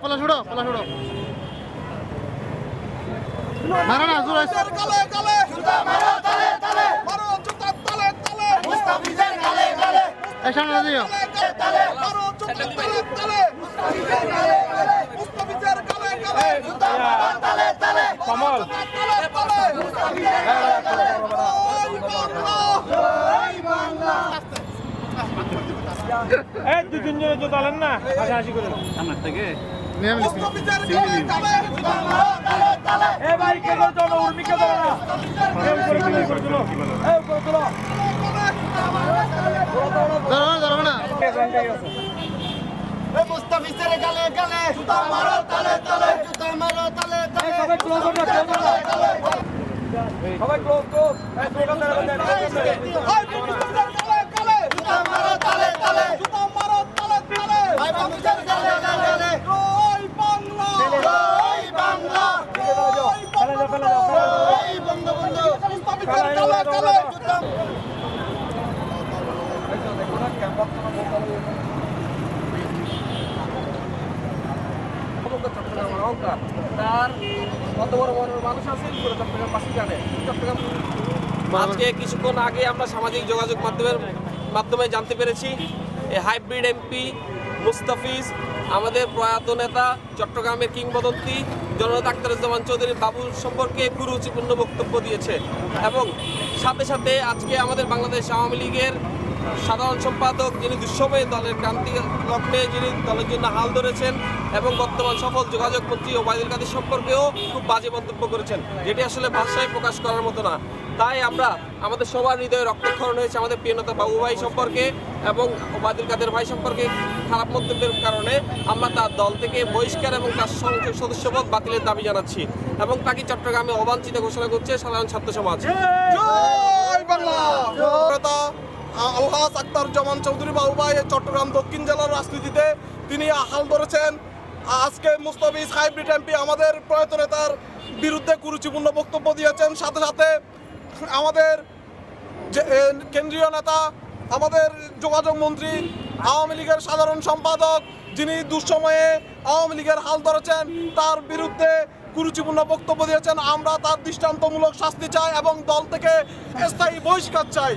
পলা ছুড়ো পলা ছুড়ো মারা না জোর আছে এই সামনে না দিও কমল এই দু তিনজনের তো দলেন না হাসাহাসি করে নিয়ে আমি এ ভাই কে করে চলো উর্মি কে ধরে না এ উপরে তুলো উপরে তুলো এ উপরে তুলো। ধরো না ধরো না। মুস্তাফিজের গালে গালে জুতা মারো তালে তালে জুতা মারো তালে তালে সবাই ক্লোজ করো ক্লোজ করো সবাই ক্লোজ ক্লোজ এই ক্লোজ করো জুতা মারো তালে তালে জুতা মারো তালে তালে ভাই বাবুদের গালে গালে ওই বাংলা ওই বাংলা ওই ফেলে দাও ফেলে দাও ফেলে দাও ওই বঙ্গবন্ধু মুস্তাফিজের গালে বড় মানুষ আছে আজকে কিছুক্ষণ আগে আমরা সামাজিক যোগাযোগ মাধ্যমের মাধ্যমে জানতে পেরেছি হাইব্রিড এমপি মুস্তাফিজ, আমাদের প্রয়াত নেতা, চট্টগ্রামের কিংবদন্তি জননেতা আখতারুজ্জামান চৌধুরী বাবুর সম্পর্কে কুরুচিপূর্ণ বক্তব্য দিয়েছে এবং সাথে সাথে আজকে আমাদের বাংলাদেশ আওয়ামী লীগের সাধারণ সম্পাদক যিনি দুঃসময়ে দলের ক্রান্তি লগ্নে যিনি দলের জন্য হাল ধরেছেন এবং বর্তমান সফল যোগাযোগ মন্ত্রী ওবায়দুল কাদের সম্পর্কেও খুব বাজে মন্তব্য করেছেন যেটি আসলে ভাষায় প্রকাশ করার মতো না। তাই আমরা আমাদের সবার হৃদয়ে রক্তক্ষরণ হয়েছে আমাদের প্রিয়নতা বাবু ভাই সম্পর্কে এবং ওবায়দুল কাদের ভাই সম্পর্কে খারাপ মন্তব্যের কারণে আমরা তার দল থেকে বহিষ্কার এবং তার সংসদ সদস্যপদ বাতিলের দাবি জানাচ্ছি এবং তাকে চট্টগ্রামে অবাঞ্ছিত ঘোষণা করছে সাধারণ ছাত্র সমাজ। বাংলা! নেতা আলহাস আক্তার জামান চৌধুরী বাবু ভাই চট্টগ্রাম দক্ষিণ জেলার রাজনীতিতে তিনি হাল ধরেছেন আজকে মুস্তাফিজ হাইব্রিড এমপি আমাদের প্রয়াত নেতার বিরুদ্ধে কুরুচিপূর্ণ বক্তব্য দিয়েছেন। সাথে সাথে আমাদের যে কেন্দ্রীয় নেতা, আমাদের যোগাযোগ মন্ত্রী, আওয়ামী লীগের সাধারণ সম্পাদক যিনি দুঃসময়ে আওয়ামী লীগের হাল ধরেছেন, তার বিরুদ্ধে কুরুচিপূর্ণ বক্তব্য দিয়েছেন। আমরা তার দৃষ্টান্তমূলক শাস্তি চাই এবং দল থেকে স্থায়ী বহিষ্কার চাই।